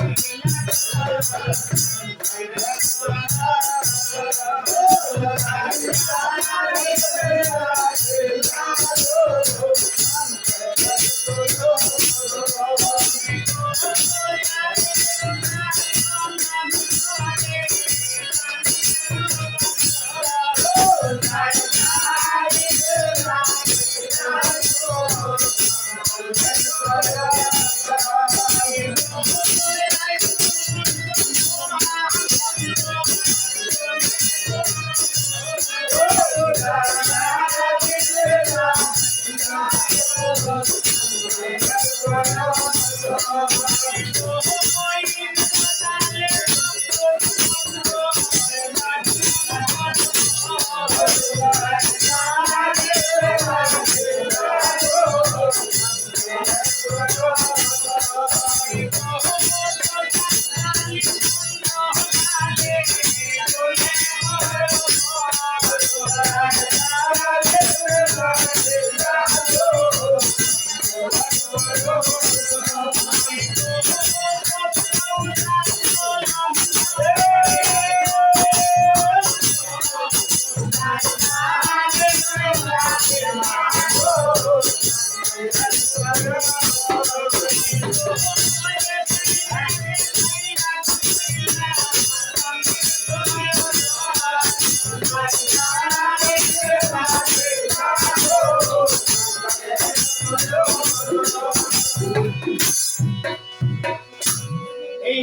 I'm sorry. এই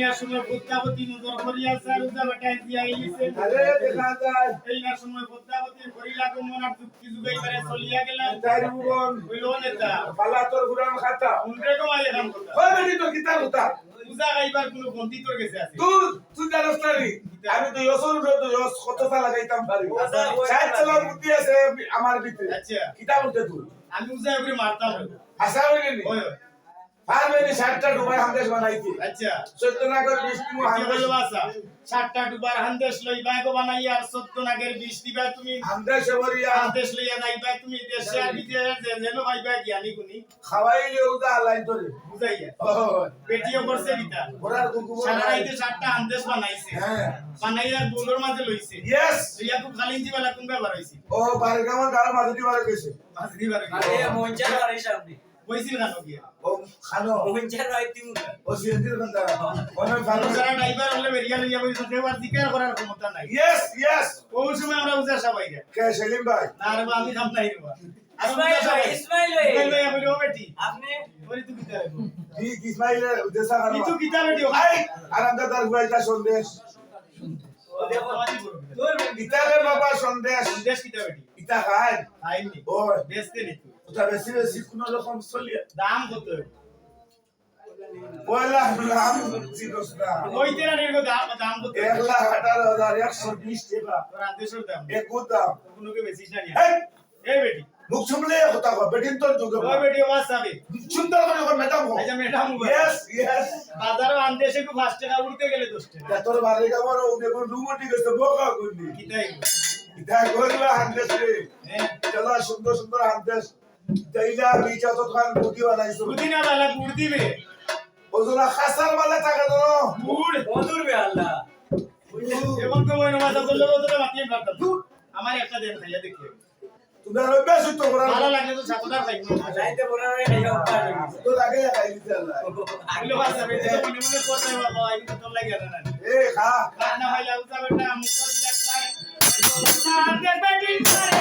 না সময় পদ্মাবতী নজর করিয়া স্যার উদা বাটায় দিয়া আইলিছে। আরে দেখা যায় এই না সময় পদ্মাবতী করিলা গমন আর যুক্তি যুগাইবারে চলিয়া গেলা তারি বুবন হইল নেতা। পালা তোর গুরাম খাতা উনরে কমাই এখন কথা। ওই বেটি তোর কিতা হতা পূজা গাইবার কোনো গন্তি তোর গেছে আছে? তুই তুই জানাস না আমি তো ইয়সর উঠে তো ইয়স কত সাল লাগাইতাম পারি। আচ্ছা। সাইড চালার বুদ্ধি আছে আমার ভিতরে। আচ্ছা। কিতা উঠে তুই আমি উজা করে মারতাম। আশা হইনি নি পারবেনি আচ্ছা। সত্যনাগর বাসা সাতটা ডুবার হান্দেশ লইবা গো বানাইয়া আর সত্য নাগের বিষ দিবা তুমি। হামদেশ বরিয়া হান্দেশ লইয়া যাইবা তুমি দেশে আর বিদেশে যেন পাইবা জ্ঞানী গুণী খাওয়াইলে উদা লাইন তোরে বুঝাইয়া। ও পেটিও করছে বিতা ঘোড়ার কুকু সারা রাইতে সাতটা হান্দেশ বানাইছে। হ্যাঁ। বানাইয়া বোলোর মাঝে লইছে। ইয়েস রিয়া খুব খালিঞ্জি বেলা কোন ব্যাপার হইছে? ও বারগামন গাল মাঝে দিবার কইছে মাঝে দিবার আরে মঞ্চার বাড়ির সামনে। কইছিল কেন ও খানো মঞ্চার বাড়িতে মুখে ও সিন্দির বন্ধা অনেক ভালো সারা ড্রাইভার হলে বেরিয়া লইয়া বইছে কেউ আর জিকার করার ক্ষমতা নাই। ইয়েস ইয়েস ওই সময় আমরা উজা সবাই গে কে সেলিম ভাই? না রে বা, আমি খাম নাই রে বা। আর ইসমাইল ভাই ইসমাইল ভাই। ইসমাইল ভাই বলি, বেটি। আপনি? বলি তুই কিতা রে ঠিক ইসমাইলের উদ্দেশ্য খানো তুই কিতা বেটি ও আই আরামদাদার গুয়াইতা সন্দেশ। তোর ইতারে বাবা সন্দেশ। দেশ কিতা বেটি। ইতা খায়। আইনি ও বেচতে নি তুই? ওটা বেশি বেশি কোন রকম চলিয়ে দাম কত? নির্গো দাম এক লাখ আঠারো হাজার একশো বিশ টাকা। তোর দাম। এক দাম? না এই! বেটি। মুখ শুনলে কথা কো বেটিন তোর যুগে ও বেটি ও বাসাবে সুন্দর করে কর ম্যাডাম হো। আচ্ছা ম্যাডাম ইয়েস ইয়েস বাজারে আনতে এসে খুব ফাস্ট টাকা উঠতে গেলে দশ টাকা। তোর বাড়ি কামর ও দেখুন রুমটি গেছে বোকা কিতাই রে হ্যাঁ। সুন্দর সুন্দর হান্দেশ তাইলা বিচা তো খান মুদি বানাইছো। দুদিনা বেলা গুড় দিবে। ওজলা খাসার মালে টাকা ধরো গুড় মধুর বে আল্লাহ। এবং তো মনে মাথা করলে কতটা মাতিয়ে পারতাম আমার একটা দেন খাইয়া দেখি। তুমি আর অভ্যাস তো করা ভালো লাগলে তো সাতটা খাইব। যাইতে বড় রে এই অবস্থা তো লাগে খাই দিতে আল্লাহ। আগলে তো মনে মনে করতে বাবা আই তো লাগে না। এ খা। খানা ভাই লাগতা বেটা মুখ দিয়া খায় না দেখ